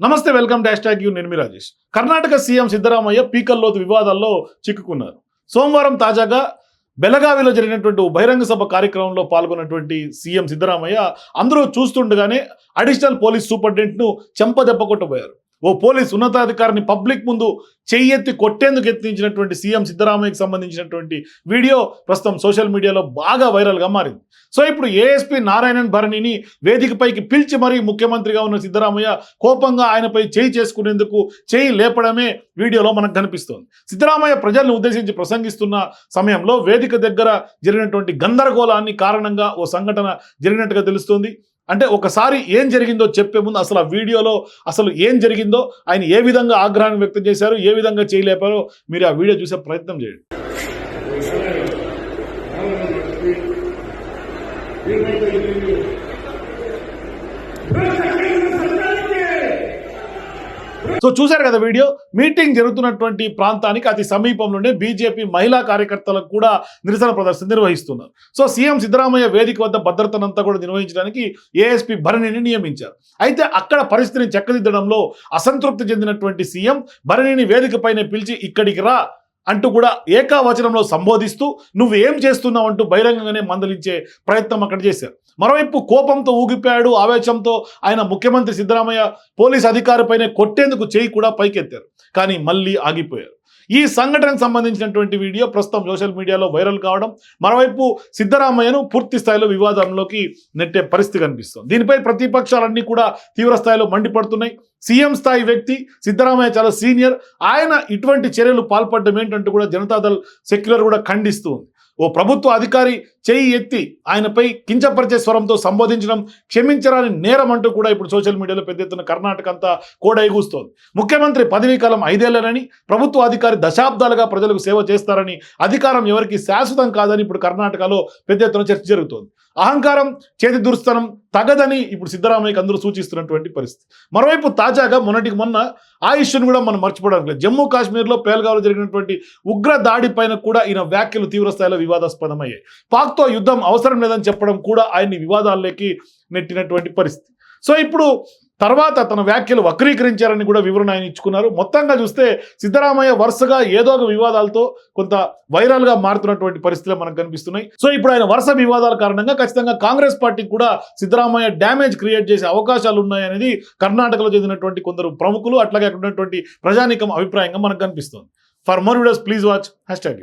నమస్తే welcome dash tag you నేను మీ రాజేష్. కర్ణాటక సీఎం సిద్ధరామయ్య పీకల్లోతు వివాదాల్లో చిక్కుకున్నారు. సోమవారం తాజాగా బెలగావిలో జరిగినటువంటి బహిరంగ సభ కార్యక్రమంలో పాల్గొన్నటువంటి సీఎం సిద్ధరామయ్య అందరూ చూస్తుండగానే అడిషనల్ పోలీస్ సూపరింటెండెంట్ను చెంపదెబ్బ కొట్టబోయారు. ఓ పోలీస్ ఉన్నతాధికారిని పబ్లిక్ ముందు చెయ్యెత్తి కొట్టేందుకు యత్నించినటువంటి సీఎం సిద్ధరామయ్యకి సంబంధించినటువంటి వీడియో ప్రస్తుతం సోషల్ మీడియాలో బాగా వైరల్గా మారింది. సో ఇప్పుడు ఏఎస్పీ నారాయణన్ భరణిని వేదికపైకి పిలిచి మరీ ముఖ్యమంత్రిగా ఉన్న సిద్ధరామయ్య కోపంగా ఆయనపై చేయి చేసుకునేందుకు చేయి లేపడమే వీడియోలో మనకు కనిపిస్తోంది. సిద్ధరామయ్య ప్రజలను ఉద్దేశించి ప్రసంగిస్తున్న సమయంలో వేదిక దగ్గర జరిగినటువంటి గందరగోళాన్ని కారణంగా ఓ సంఘటన జరిగినట్టుగా తెలుస్తోంది. అంటే ఒకసారి ఏం జరిగిందో చెప్పే ముందు అసలు ఆ వీడియోలో అసలు ఏం జరిగిందో ఆయన ఏ విధంగా ఆగ్రహాన్ని వ్యక్తం చేశారు ఏ విధంగా చేయలేపారో మీరు ఆ వీడియో చూసే ప్రయత్నం చేయండి. సో చూశారు కదా వీడియో? మీటింగ్ జరుగుతున్నటువంటి ప్రాంతానికి అతి సమీపంలోనే బీజేపీ మహిళా కార్యకర్తలకు కూడా నిరసన ప్రదర్శన నిర్వహిస్తున్నారు. సో సీఎం సిద్ధరామయ్య వేదిక వద్ద భద్రతనంతా కూడా నిర్వహించడానికి ఏఎస్పీ భరణిని నియమించారు. అయితే అక్కడ పరిస్థితిని చక్కదిద్దడంలో అసంతృప్తి చెందినటువంటి సీఎం భరణిని వేదికపైనే పిలిచి ఇక్కడికి రా అంటూ కూడా ఏకావచనంలో సంబోధిస్తూ నువ్వు ఏం చేస్తున్నావు? అంటూ బహిరంగంగానే మందలించే ప్రయత్నం అక్కడ చేశారు. మరోవైపు కోపంతో ఊగిపోయాడు ఆవేశంతో ఆయన ముఖ్యమంత్రి సిద్ధరామయ్య పోలీస్ అధికారిపైనే కొట్టేందుకు చేయి కూడా పైకెత్తారు. కానీ మళ్ళీ ఆగిపోయారు. ఈ సంఘటనకు సంబంధించినటువంటి వీడియో ప్రస్తుతం సోషల్ మీడియాలో వైరల్ కావడం మరోవైపు సిద్ధరామయ్యను పూర్తి స్థాయిలో వివాదంలోకి నెట్టే పరిస్థితి కనిపిస్తుంది. దీనిపై ప్రతిపక్షాలన్నీ కూడా తీవ్ర స్థాయిలో మండిపడుతున్నాయి. సీఎం స్థాయి వ్యక్తి సిద్ధరామయ్య చాలా సీనియర్. ఆయన ఇటువంటి చర్యలు పాల్పడడం ఏంటంటూ కూడా జనతాదళ్ సెక్యులర్ కూడా ఖండిస్తుంది. ఓ ప్రభుత్వ అధికారి చేయి ఎత్తి ఆయనపై కించపరిచే స్వరంతో సంబోధించడం క్షమించరాని నేరం అంటూ కూడా ఇప్పుడు సోషల్ మీడియాలో పెద్ద ఎత్తున కర్ణాటక అంతా కూడా ముఖ్యమంత్రి పదవీ కాలం ఐదేళ్ళనని ప్రభుత్వ అధికారి దశాబ్దాలుగా ప్రజలకు సేవ చేస్తారని అధికారం ఎవరికి శాశ్వతం కాదని ఇప్పుడు కర్ణాటకలో పెద్ద ఎత్తున చర్చ జరుగుతోంది. అహంకారం చేతి దురుస్తనం తగదని ఇప్పుడు సిద్ధరామయ్యకి అందరూ సూచిస్తున్నటువంటి పరిస్థితి. మరోవైపు తాజాగా మొన్నటికి మొన్న ఆయుష్ను కూడా మనం మర్చిపోవడానికి లేదు. జమ్మూ కాశ్మీర్లో పేల్గావ్లో జరిగినటువంటి ఉగ్ర దాడి పైన కూడా ఈయన వ్యాఖ్యలు తీవ్ర స్థాయిలో వివాదాస్పదమయ్యాయి. పాక్తో యుద్ధం అవసరం లేదని చెప్పడం కూడా ఆయన్ని వివాదాల్లోకి నెట్టినటువంటి పరిస్థితి. సో ఇప్పుడు తర్వాత తన వ్యాఖ్యలు వక్రీకరించారని కూడా వివరణ ఆయన ఇచ్చుకున్నారు. మొత్తంగా చూస్తే సిద్ధరామయ్య వరుసగా ఏదో ఒక వివాదాలతో కొంత వైరల్గా మారుతున్నటువంటి పరిస్థితులు మనకు కనిపిస్తున్నాయి. సో ఇప్పుడు ఆయన వరుస వివాదాల కారణంగా ఖచ్చితంగా కాంగ్రెస్ పార్టీకి కూడా సిద్ధరామయ్య డ్యామేజ్ క్రియేట్ చేసే అవకాశాలు ఉన్నాయనేది కర్ణాటకలో చెందినటువంటి కొందరు ప్రముఖులు అట్లాగే అక్కడ ఉన్నటువంటి ప్రజానీకం అభిప్రాయంగా మనకు కనిపిస్తుంది. For more videos please watch hashtag